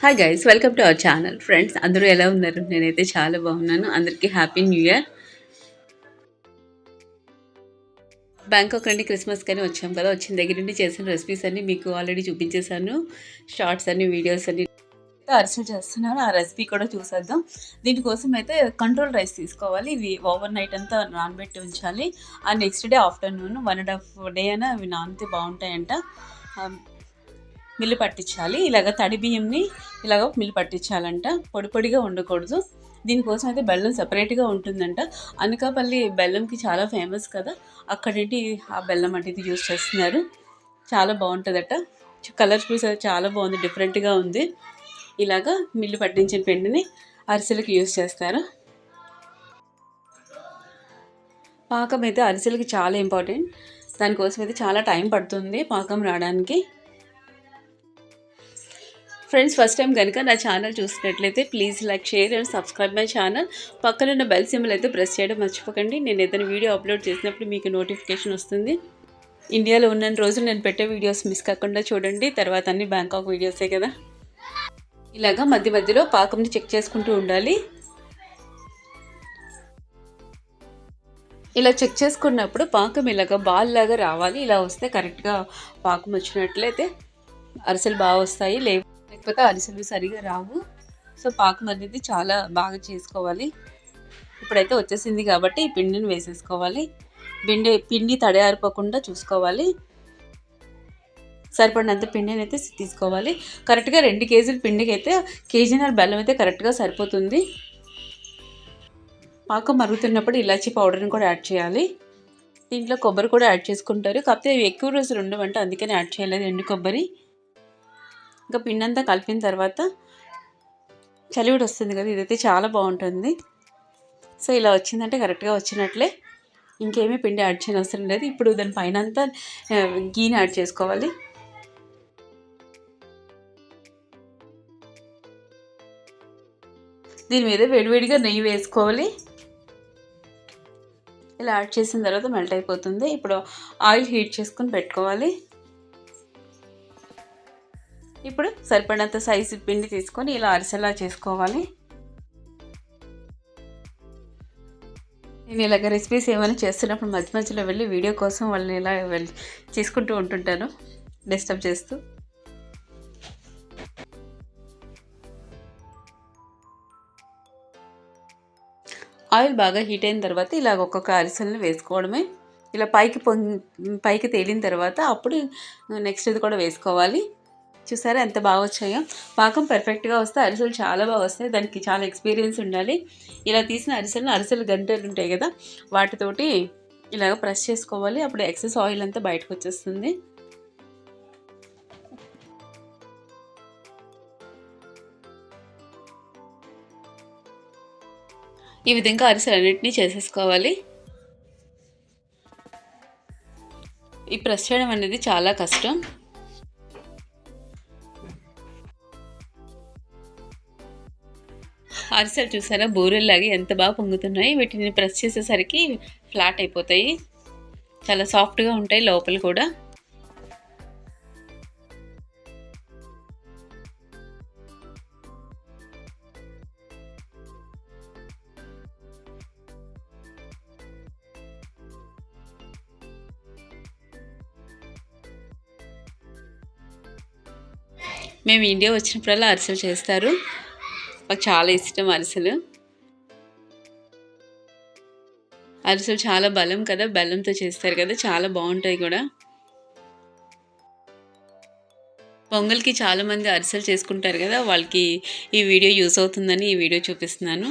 Hi guys welcome to our channel friends అందరూ ఎలా ఉన్నారు? నేనైతే చాలా బాగున్నాను. అందరికీ హ్యాపీ న్యూ ఇయర్ బ్యాంకాక్ నుండి క్రిస్మస్ కానీ వచ్చాం కదా. వచ్చిన దగ్గర నుండి చేసిన రెసిపీస్ అన్ని మీకు ఆల్రెడీ చూపించేశాను. షార్ట్స్ అన్ని వీడియోస్ అన్ని. అరిసెలు చేస్తున్నాను. ఆ రెసిపీ కూడా చూసేద్దాం. దీనికోసం అయితే కంట్రోల్ రైస్ తీసుకోవాలి. ఇవి ఓవర్ నైట్ అంతా నానబెట్టి ఉంచాలి. ఆ next day afternoon one and half day అయినా అవి నానితే బాగుంటాయంట. Um, మిల్లు పట్టించాలి. ఇలాగ తడి బియ్యంని ఇలాగ మిల్లు పట్టించాలంట. పొడి పొడిగా ఉండకూడదు. దీనికోసం అయితే బెల్లం సపరేట్గా ఉంటుందంట. అనకాపల్లి బెల్లంకి చాలా ఫేమస్ కదా. అక్కడేంటి ఆ బెల్లం అనేది యూస్ చేస్తున్నారు. చాలా బాగుంటుందట. కలర్ చూసి చాలా బాగుంది. డిఫరెంట్గా ఉంది. ఇలాగా మిల్లు పట్టించిన పిండిని అరిసెలకు యూస్ చేస్తారు. పాకం అయితే అరిసెలకి చాలా ఇంపార్టెంట్ దానికోసం అయితే చాలా టైం పడుతుంది పాకం రావడానికి. ఫ్రెండ్స్ ఫస్ట్ టైం కనుక నా ఛానల్ చూసినట్లయితే please like share and subscribe my channel పక్కన ఉన్న బెల్ సింబల్ అయితే ప్రెస్ చేయడం మర్చిపోకండి. నేను ఏదైనా వీడియో అప్లోడ్ చేసినప్పుడు మీకు నోటిఫికేషన్ వస్తుంది. ఇండియాలో ఉన్న రోజులు నేను పెట్టే వీడియోస్ మిస్ కాకుండా చూడండి. తర్వాత అన్ని బ్యాంకాక్ వీడియోసే కదా. ఇలాగా మధ్య మధ్యలో పాకంని చెక్ చేసుకుంటూ ఉండాలి. ఇలా చెక్ చేసుకున్నప్పుడు పాకం ఇలాగ బాల్ లాగా రావాలి. ఇలా వస్తే కరెక్ట్గా పాకం వచ్చినట్లయితే అరిసెలు బాగా వస్తాయి. లేవు లేకపోతే అరిసెలు సరిగా రావు. సో పాకం అనేది చాలా బాగా చేసుకోవాలి. ఇప్పుడైతే వచ్చేసింది కాబట్టి ఈ పిండిని వేసేసుకోవాలి. పిండి పిండి తడయారిపోకుండా చూసుకోవాలి. సరిపడినంత పిండిని అయితే తీసుకోవాలి. కరెక్ట్గా రెండు కేజీల పిండికి అయితే కేజీన్నర బెల్లం అయితే కరెక్ట్గా సరిపోతుంది. పాకం మరుగుతున్నప్పుడు ఇలాచీ పౌడర్ని కూడా యాడ్ చేయాలి. దీంట్లో కొబ్బరి కూడా యాడ్ చేసుకుంటారు. కాకపోతే ఎక్కువ రోజులు ఉండవంటే అందుకని యాడ్ చేయలేదు. ఎండు కొబ్బరి. ఇంకా పిండి అంతా కలిపిన తర్వాత చలివిడి వస్తుంది కదా ఇదైతే చాలా బాగుంటుంది. సో ఇలా వచ్చిందంటే కరెక్ట్గా వచ్చినట్లే. ఇంకేమీ పిండి యాడ్ చేయని అవసరం లేదు. ఇప్పుడు దాని పైన అంతా గీని యాడ్ చేసుకోవాలి. దీని మీద వేడివేడిగా నెయ్యి వేసుకోవాలి. ఇలా యాడ్ చేసిన తర్వాత మెల్ట్ అయిపోతుంది. ఇప్పుడు ఆయిల్ హీట్ చేసుకొని పెట్టుకోవాలి. ఇప్పుడు సరిపడినంత సైజు పిండి తీసుకొని ఇలా అరిసెలా చేసుకోవాలి. నేను ఇలాగ రెసిపీస్ ఏమైనా చేస్తున్నప్పుడు మధ్య మధ్యలో వెళ్ళి వీడియో కోసం వాళ్ళని ఇలా వెళ్ళి చేసుకుంటూ ఉంటుంటాను. డిస్టర్బ్ చేస్తూ. ఆయిల్ బాగా హీట్ అయిన తర్వాత ఇలా ఒక్కొక్క అరిసెలను వేసుకోవడమే. ఇలా పైకి పొంగి పైకి తేలిన తర్వాత అప్పుడు నెక్స్ట్ ఇది కూడా వేసుకోవాలి. చూసారా ఎంత బాగా వచ్చాయో? పాకం పర్ఫెక్ట్గా వస్తే అరిసెలు చాలా బాగా వస్తాయి. దానికి చాలా ఎక్స్పీరియన్స్ ఉండాలి. ఇలా తీసిన అరిసెలను అరిసెలు గంటలు ఉంటాయి కదా? వాటితోటి ఇలాగ ప్రెస్ చేసుకోవాలి. అప్పుడు ఎక్సెస్ ఆయిల్ అంతా బయటకు వచ్చేస్తుంది. ఈ విధంగా అరిసెలు అన్నింటినీ చేసేసుకోవాలి. ఈ ప్రెస్ చేయడం అనేది చాలా కష్టం. అరిసెలు చూసారా? బూరెల్లాగా ఎంత బాగా పొంగుతున్నాయి. వీటిని ప్రెస్ చేసేసరికి ఫ్లాట్ అయిపోతాయి. చాలా సాఫ్ట్గా ఉంటాయి లోపల కూడా. మేము ఇండియా వచ్చినప్పుడల్లా అరిసెలు చేస్తారు. నాకు చాలా ఇష్టం అరిసెలు. అరిసెలు చాలా బలం కదా బెల్లంతో చేస్తారు కదా చాలా బాగుంటాయి కూడా. పొంగల్కి చాలామంది అరిసెలు చేసుకుంటారు కదా వాళ్ళకి ఈ వీడియో యూస్ అవుతుందని ఈ వీడియో చూపిస్తున్నాను.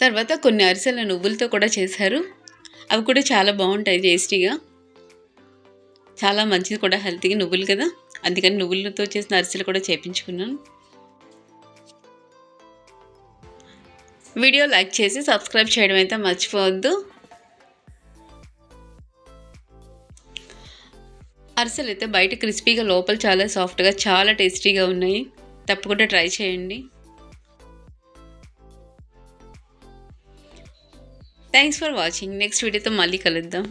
తర్వాత కొన్ని అరిసెల నువ్వులతో కూడా చేశారు. అవి కూడా చాలా బాగుంటాయి టేస్టీగా. చాలా మంచిది కూడా హెల్తీగా నువ్వులు కదా. అందుకని నువ్వులతో చేసిన అరిసెలు కూడా చేపించుకున్నాను. వీడియో లైక్ చేసి సబ్స్క్రైబ్ చేయడం అయితే మర్చిపోవద్దు. అరిసెలు అయితే బయట క్రిస్పీగా లోపల చాలా సాఫ్ట్గా చాలా టేస్టీగా ఉన్నాయి. తప్పకుండా ట్రై చేయండి. థ్యాంక్స్ ఫర్ వాచింగ్ నెక్స్ట్ వీడియోతో మళ్ళీ కలుద్దాం.